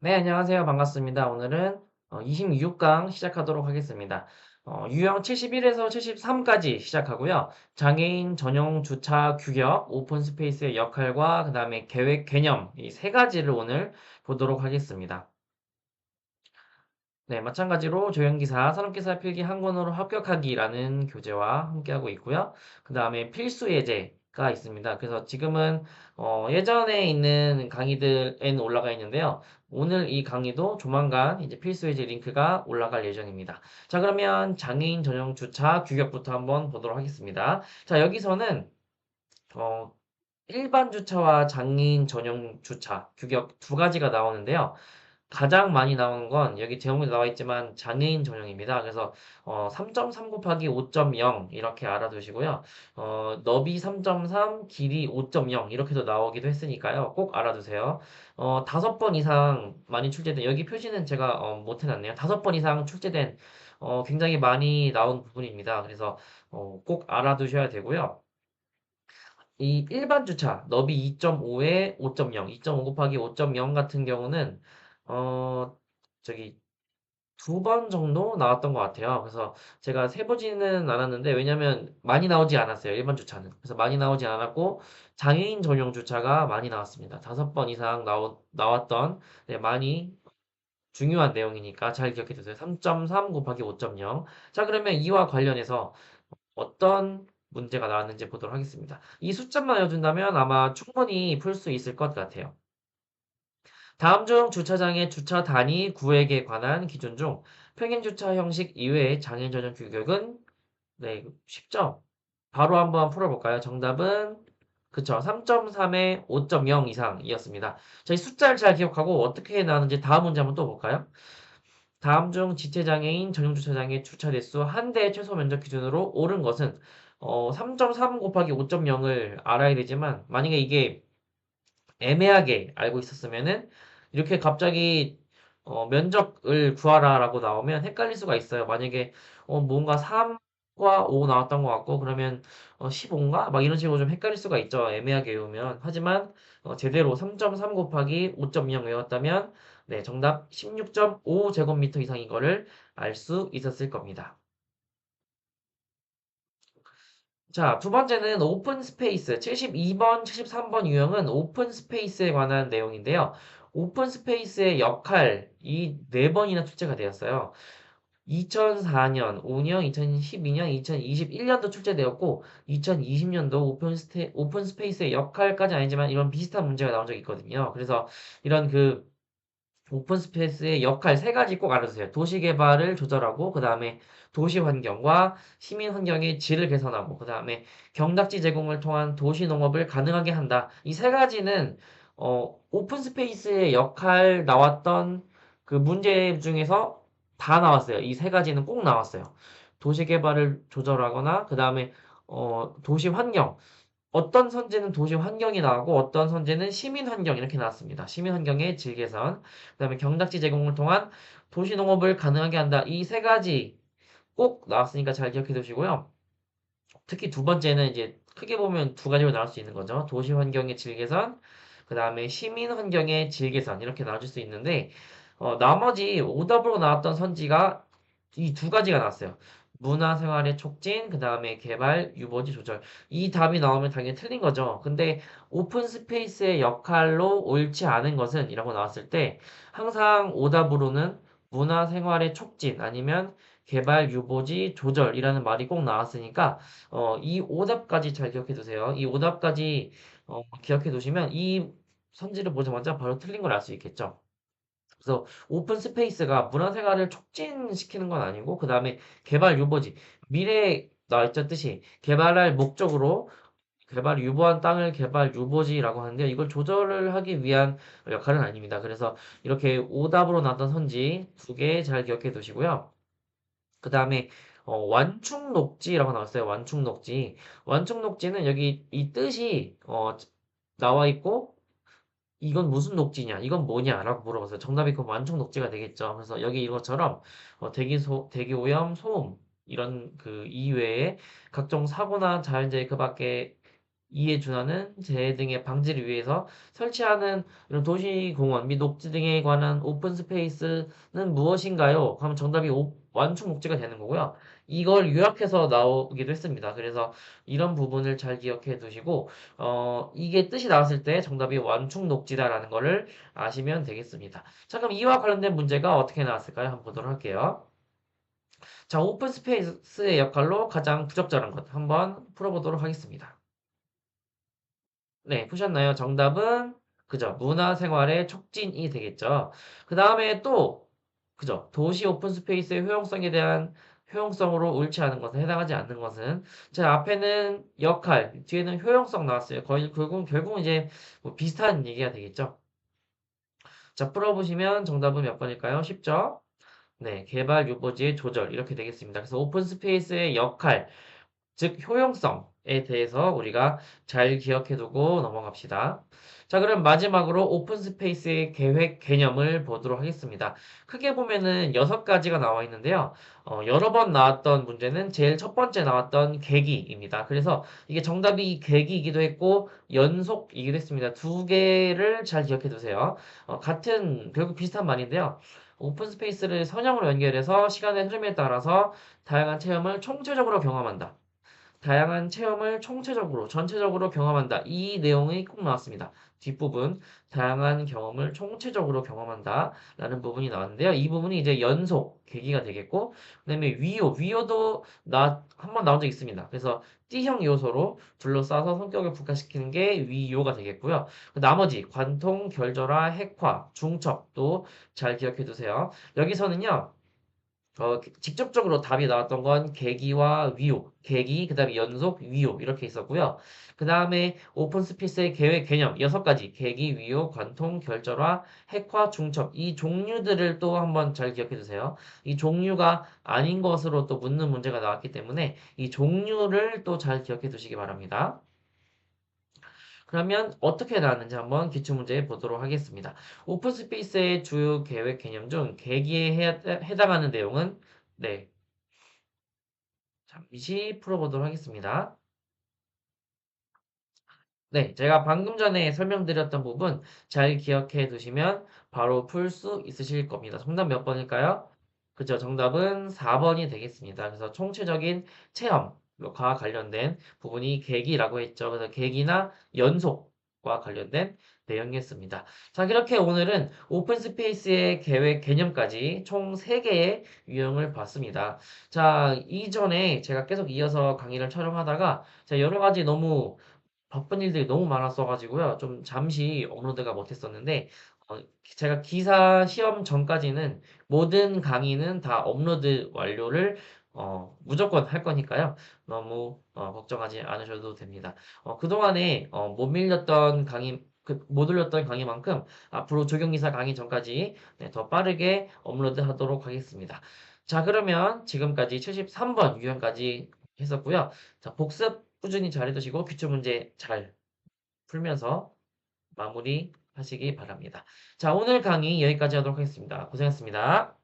네, 안녕하세요. 반갑습니다. 오늘은 어, 26강 시작하도록 하겠습니다. 어, 유형 71에서 73까지 시작하고요. 장애인 전용 주차 규격, 오픈 스페이스의 역할과 그 다음에 계획 개념 이 세 가지를 오늘 보도록 하겠습니다. 네, 마찬가지로 조형기사, 산업기사 필기 한 권으로 합격하기라는 교재와 함께하고 있고요. 그 다음에 필수 예제 가 있습니다. 그래서 지금은 어, 예전에 있는 강의들엔 올라가 있는데요. 오늘 이 강의도 조만간 이제 필수 예제 링크가 올라갈 예정입니다. 자, 그러면 장애인 전용 주차 규격부터 한번 보도록 하겠습니다. 자, 여기서는 어, 일반 주차와 장애인 전용 주차 규격 두 가지가 나오는데요. 가장 많이 나오는 건 여기 제목에 나와 있지만 장애인 전용입니다. 그래서 어, 3.3 곱하기 5.0 이렇게 알아두시고요. 어, 너비 3.3, 길이 5.0 이렇게도 나오기도 했으니까요. 꼭 알아두세요. 어, 다섯 번 이상 많이 출제된 여기 표시는 제가 어, 못 해놨네요. 다섯 번 이상 출제된 어, 굉장히 많이 나온 부분입니다. 그래서 어, 꼭 알아두셔야 되고요. 이 일반 주차 너비 2.5에 5.0, 2.5 곱하기 5.0 같은 경우는 어 저기 두 번 정도 나왔던 것 같아요. 그래서 제가 세보지는 않았는데 왜냐면 많이 나오지 않았어요. 일반 주차는. 그래서 많이 나오지 않았고 장애인 전용 주차가 많이 나왔습니다. 다섯 번 이상 나오, 나왔던 네, 많이 중요한 내용이니까 잘 기억해 두세요. 3.3 곱하기 5.0. 자, 그러면 이와 관련해서 어떤 문제가 나왔는지 보도록 하겠습니다. 이 숫자만 외워둔다면 아마 충분히 풀 수 있을 것 같아요. 다음 중 주차장의 주차 단위 구획에 관한 기준 중 평행 주차 형식 이외의 장애 전용 규격은 네, 쉽죠? 바로 한번 풀어볼까요? 정답은 그쵸. 3.3에 5.0 이상이었습니다. 저희 숫자를 잘 기억하고 어떻게 나왔는지 다음 문제 한번 또 볼까요? 다음 중 지체장애인 전용 주차장의 주차 대수 한대 최소 면적 기준으로 옳은 것은 어, 3.3 곱하기 5.0을 알아야 되지만 만약에 이게 애매하게 알고 있었으면은 이렇게 갑자기 어, 면적을 구하라라고 나오면 헷갈릴 수가 있어요. 만약에 어, 뭔가 3과 5 나왔던 것 같고 그러면 어, 15인가? 막 이런 식으로 좀 헷갈릴 수가 있죠. 애매하게 외우면. 하지만 어, 제대로 3.3 곱하기 5.0 외웠다면 네, 정답 16.5 제곱미터 이상인 거를 알 수 있었을 겁니다. 자, 두 번째는 오픈 스페이스. 72번, 73번 유형은 오픈 스페이스에 관한 내용인데요. 오픈 스페이스의 역할, 이 네 번이나 출제가 되었어요. 2004년, 5년, 2012년, 2021년도 출제되었고, 2020년도 오픈 스테, 오픈 스페이스의 역할까지 아니지만 이런 비슷한 문제가 나온 적이 있거든요. 그래서 이런 그 오픈 스페이스의 역할 세 가지 꼭 알아두세요. 도시 개발을 조절하고, 그 다음에 도시 환경과 시민 환경의 질을 개선하고, 그 다음에 경작지 제공을 통한 도시 농업을 가능하게 한다. 이 세 가지는, 어, 오픈 스페이스의 역할 나왔던 그 문제 중에서 다 나왔어요. 이 세 가지는 꼭 나왔어요. 도시 개발을 조절하거나, 그 다음에, 어, 도시 환경. 어떤 선제는 도시 환경이 나오고 어떤 선제는 시민 환경 이렇게 나왔습니다. 시민 환경의 질 개선, 그다음에 경작지 제공을 통한 도시 농업을 가능하게 한다. 이 세 가지 꼭 나왔으니까 잘 기억해 두시고요. 특히 두 번째는 이제 크게 보면 두 가지로 나올 수 있는 거죠. 도시 환경의 질 개선, 그다음에 시민 환경의 질 개선 이렇게 나눠질 수 있는데 어, 나머지 오답으로 나왔던 선지가 이 두 가지가 나왔어요. 문화생활의 촉진, 그 다음에 개발, 유보지 조절. 이 답이 나오면 당연히 틀린 거죠. 근데 오픈 스페이스의 역할로 옳지 않은 것은 이라고 나왔을 때 항상 오답으로는 문화생활의 촉진 아니면 개발, 유보지, 조절이라는 말이 꼭 나왔으니까 어, 이 오답까지 잘 기억해 두세요. 이 오답까지 어, 기억해 두시면 이 선지를 보자마자 바로 틀린 걸 알 수 있겠죠. 그래서 오픈 스페이스가 문화생활을 촉진시키는 건 아니고 그 다음에 개발 유보지 미래에 나와 있었듯이 개발할 목적으로 개발 유보한 땅을 개발 유보지라고 하는데 이걸 조절을 하기 위한 역할은 아닙니다. 그래서 이렇게 오답으로 나왔던 선지 두 개 잘 기억해 두시고요. 그 다음에 어, 완충 녹지라고 나왔어요. 완충 녹지. 완충 녹지는 여기 이 뜻이 어, 나와 있고 이건 무슨 녹지냐? 이건 뭐냐? 라고 물어봤어요. 정답이 그 완충 녹지가 되겠죠. 그래서 여기 이것처럼 어, 대기 소, 대기 오염, 소음 이런 그 이외에 각종 사고나 자연재해 그 밖에 이에 준하는 재해 등의 방지를 위해서 설치하는 이런 도시공원 및 녹지 등에 관한 오픈 스페이스는 무엇인가요? 하면 정답이 오- 완충 목재가 되는 거고요. 이걸 요약해서 나오기도 했습니다. 그래서 이런 부분을 잘 기억해 두시고 어, 이게 뜻이 나왔을 때 정답이 완충 녹지다라는 거를 아시면 되겠습니다. 자, 그럼 이와 관련된 문제가 어떻게 나왔을까요? 한번 보도록 할게요. 자, 오픈 스페이스의 역할로 가장 부적절한 것 한번 풀어보도록 하겠습니다. 네, 푸셨나요? 정답은 그죠. 문화생활의 촉진이 되겠죠. 그 다음에 또 그죠. 도시 오픈 스페이스의 효용성에 대한 효용성으로 옳지 않은 것은 해당하지 않는 것은 자 앞에는 역할, 뒤에는 효용성 나왔어요. 거의 결국 결국 이제 뭐 비슷한 얘기가 되겠죠. 자 풀어보시면 정답은 몇 번일까요? 쉽죠? 네, 개발 유보지의 조절 이렇게 되겠습니다. 그래서 오픈 스페이스의 역할 즉 효용성에 대해서 우리가 잘 기억해두고 넘어갑시다. 자, 그럼 마지막으로 오픈 스페이스의 계획 개념을 보도록 하겠습니다. 크게 보면은 여섯 가지가 나와 있는데요. 어, 여러 번 나왔던 문제는 제일 첫 번째 나왔던 계기입니다. 그래서 이게 정답이 계기이기도 했고 연속이기도 했습니다. 두 개를 잘 기억해 두세요. 어, 같은 결국 비슷한 말인데요. 오픈 스페이스를 선형으로 연결해서 시간의 흐름에 따라서 다양한 체험을 총체적으로 경험한다. 다양한 체험을 총체적으로, 전체적으로 경험한다. 이 내용이 꼭 나왔습니다. 뒷부분, 다양한 경험을 총체적으로 경험한다. 라는 부분이 나왔는데요. 이 부분이 이제 연속, 계기가 되겠고, 그 다음에 위요, 위요도 나, 한 번 나온 적 있습니다. 그래서 T형 요소로 둘러싸서 성격을 부각시키는 게 위요가 되겠고요. 그 나머지, 관통, 결절화, 핵화, 중첩도 잘 기억해 두세요. 여기서는요, 어, 직접적으로 답이 나왔던 건 계기와 위호, 계기, 그 다음에 연속, 위호 이렇게 있었고요. 그 다음에 오픈 스페이스의 계획 개념 여섯 가지, 계기, 위호, 관통, 결절화, 핵화, 중첩 이 종류들을 또 한번 잘 기억해 주세요. 이 종류가 아닌 것으로 또 묻는 문제가 나왔기 때문에 이 종류를 또 잘 기억해 두시기 바랍니다. 그러면 어떻게 나왔는지 한번 기출문제 보도록 하겠습니다. 오픈 스페이스의 주요 계획 개념 중 계기에 해- 해당하는 내용은 네, 잠시 풀어보도록 하겠습니다. 네, 제가 방금 전에 설명드렸던 부분 잘 기억해 두시면 바로 풀 수 있으실 겁니다. 정답 몇 번일까요? 그죠. 정답은 4번이 되겠습니다. 그래서 총체적인 체험 과 관련된 부분이 계기라고 했죠. 그래서 계기나 연속과 관련된 내용이었습니다. 자, 그렇게 오늘은 오픈 스페이스의 계획 개념까지 총 3개의 유형을 봤습니다. 자, 이전에 제가 계속 이어서 강의를 촬영하다가 여러 가지 너무 바쁜 일들이 너무 많았어가지고요. 좀 잠시 업로드가 못했었는데, 어, 제가 기사 시험 전까지는 모든 강의는 다 업로드 완료를 어, 무조건 할 거니까요. 너무 어, 걱정하지 않으셔도 됩니다. 어, 그동안에 어, 못 밀렸던 강의, 그, 못 올렸던 강의만큼 앞으로 조경기사 강의 전까지 네, 더 빠르게 업로드 하도록 하겠습니다. 자, 그러면 지금까지 73번 유형까지 했었고요. 자, 복습 꾸준히 잘 해두시고 기출 문제 잘 풀면서 마무리 하시기 바랍니다. 자, 오늘 강의 여기까지 하도록 하겠습니다. 고생했습니다.